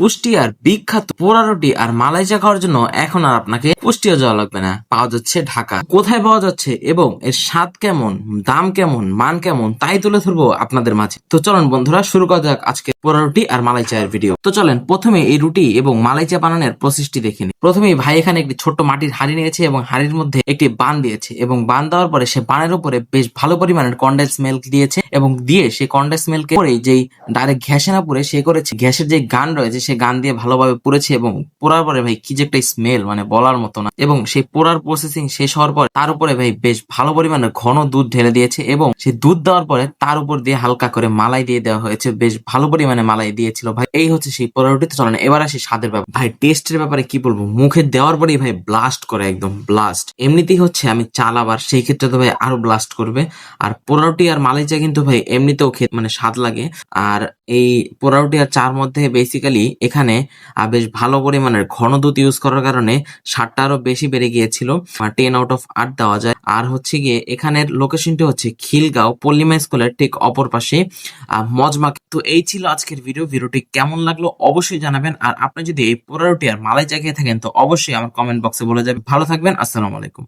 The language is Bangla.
কুষ্টিয়ার বিখ্যাত পোড়া রুটি আর মালাই চা খাওয়ার জন্য এখন আর আপনাকে কুষ্টিয়া যাওয়া লাগবে না। পাওয়া যাচ্ছে ঢাকা। কোথায় পাওয়া যাচ্ছে এবং এর স্বাদ কেমন, দাম কেমন, মান কেমন তাই তুলে ধরবো আপনাদের মাঝে। তো চলেন বন্ধুরা, শুরু করা যাক আজকে পোড়া রুটি আর মালাই চায়ের ভিডিও তো চলেন, প্রথমে এই রুটি এবং মালাই চা বানানোর প্রসেসটি দেখে নিই। প্রথমেই ভাই এখানে একটি ছোট্ট মাটির হাঁড়ি নিয়েছে এবং হাঁড়ির মধ্যে একটি বান দিয়েছে এবং বান দেওয়ার পরে সে বানের উপরে বেশ ভালো পরিমাণের কন্ডেন্স মিল্ক দিয়েছে এবং দিয়ে সে কন্ডেন্স মিল্ক পরে যেই ডাইরেক্ট ঘ্যাসে না পুড়ে, সে করেছে। গ্যাসের যে গান রয়েছে, সে গান দিয়ে ভালোভাবে পুড়েছে এবং পোড়ার পরে ভাই কি যে একটা স্মেল মানে বলার মতো না। এবং সেই পোড়ার প্রসেসিং শেষ হওয়ার পর তার উপরে ভাই বেশ ভালো পরিমাণে ঘন দুধ ঢেলে দিয়েছে এবং সেই দুধ দেওয়ার পরে তার উপর দিয়ে হালকা করে মালাই দিয়ে দেওয়া হয়েছে, বেশ ভালো পরিমাণে মালাই দিয়েছিল ভাই। এই হচ্ছে সেই পোড়া রুটিতে চলে না এবার আসি স্বাদের ব্যাপার। ভাই টেস্টের ব্যাপারে কি বলব? মুখে দেওয়ার পরেই ভাই ব্লাস্ট করে একদম ব্লাস্ট এমনিতেই হচ্ছে আমি চাল আবার সেই ক্ষেত্রে তো ভাই আরও ব্লাস্ট করবে। আর পোড়া রুটি আর মালাই চা কিন্তু ভাই, এমনিতেও খেতে মানে স্বাদ লাগে। আর এই পোড়া রুটি আর চার মধ্যে বেসিক্যালি এখানে বেশ ভালো পরিমাণের ঘন দুধ ইউজ করার কারণে স্বাদটা আরও বেশি বেড়ে গিয়েছিল। টেন আউট অফ আট দেওয়া যায়। আর হচ্ছে গিয়ে এখানের লোকেশনটি হচ্ছে খিলগাঁও, পল্লিমা স্কুলের ঠিক অপর পাশে। মজমা তো এই ছিল আজকের ভিডিও ভিডিওটি কেমন লাগল অবশ্যই জানাবেন। আর আপনি যদি এই পোড়া রুটি আর মালাই খেয়ে থাকেন, তো অবশ্যই আমার কমেন্ট বক্সে বলে যাবেন। ভালো থাকবেন, আসসালামু আলাইকুম।